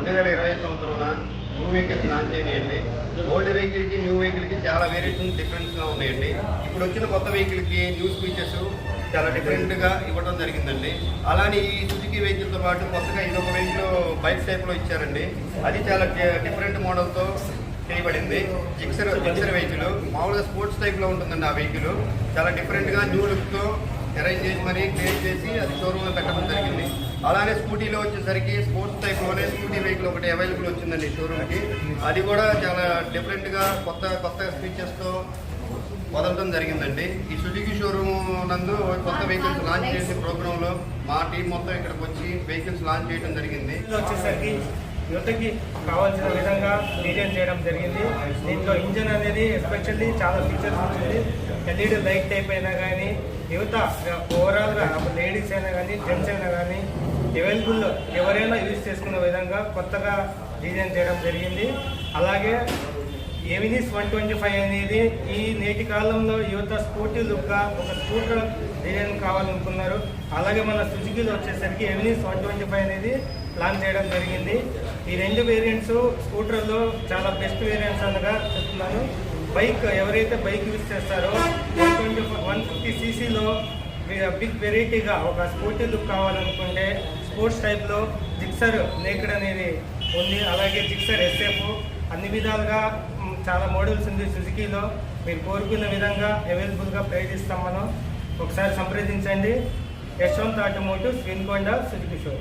రెండు వేల ఇరవై సంవత్సరంలో న్యూ వెహికల్స్ లాంచ్ చేయండి ఓల్డ్ వెహికల్కి న్యూ వెహికల్కి చాలా వేరియేషన్ డిఫరెన్స్గా ఉన్నాయండి. ఇప్పుడు వచ్చిన కొత్త వెహికల్కి న్యూ స్పీచెస్ చాలా డిఫరెంట్గా ఇవ్వడం జరిగిందండి. అలానే ఈ సుజుకి వెహికల్తో పాటు కొత్తగా ఇదొక వెహికల్ బైక్ టైప్లో ఇచ్చారండి. అది చాలా డిఫరెంట్ మోడల్తో చేయబడింది. జిక్సర్ జిక్సర్ వెహికల్ మామూలుగా స్పోర్ట్స్ టైప్లో ఉంటుందండి ఆ వెహికల్ చాలా డిఫరెంట్గా న్యూ లుక్తో అరేంజ్ చేసి మరీ క్రియేట్ చేసి అది షోరూమ్లో పెట్టడం జరిగింది. అలానే స్కూటీలో వచ్చేసరికి స్పోర్ట్స్ టైప్లోనే స్కూటీ వెహికల్ ఒకటి అవైలబుల్ వచ్చిందండి షోరూమ్కి అది కూడా చాలా డిఫరెంట్గా కొత్త కొత్త ఫీచర్స్తో వదలడం జరిగిందండి. ఈ సుజుకి షోరూమ్ నందు కొత్త వెహికల్స్ లాంచ్ చేసే ప్రోగ్రాంలో మా టీం మొత్తం ఇక్కడికి వచ్చి వెహికల్స్ లాంచ్ చేయడం జరిగింది. వచ్చేసరికి యువతకి కావాల్సిన విధంగా డిజైన్ చేయడం జరిగింది. దీంట్లో ఇంజన్ అనేది ఎస్పెషల్లీ చాలా ఫీచర్స్ వచ్చింది ఎల్ఈడి లైట్ టైప్ అయినా కానీ యువత ఓవరాల్గా లేడీస్ అయినా కానీ జెంట్స్ అయినా కానీ అవైలబుల్ ఎవరైనా యూజ్ చేసుకునే విధంగా కొత్తగా డిజైన్ చేయడం జరిగింది. అలాగే ఎవినిస్ వన్ ట్వంటీ ఫైవ్ అనేది ఈ నేటి కాలంలో యువత స్కూటీ లుక్గా ఒక స్కూటర్ డిజైన్ కావాలనుకున్నారు. అలాగే మన సుజుకిలో వచ్చేసరికి ఎవినిస్ వన్ ట్వంటీ ఫైవ్ అనేది లాంచ్ చేయడం జరిగింది. ఈ రెండు వేరియంట్స్ స్కూటర్లో చాలా బెస్ట్ వేరియంట్స్ అనగా చెప్తున్నాను. బైక్ ఎవరైతే బైక్ యూజ్ చేస్తారో బిగ్ వెరైటీగా ఒక స్పోర్టీ లుక్ కావాలనుకుంటే స్పోర్ట్స్ టైప్లో జిక్సర్ నేకడ్ అనేది ఉంది. అలాగే జిక్సర్ ఎస్ఎఫ్ అన్ని విధాలుగా చాలా మోడల్స్ ఉంది సుజుకీలో మీరు కోరుకున్న విధంగా అవైలబుల్గా ప్రయత్నిస్తాం మనం. ఒకసారి సంప్రదించండి. యశ్వంత్ ఆటోమోటివ్ స్విన్కొండ సుజుకి షో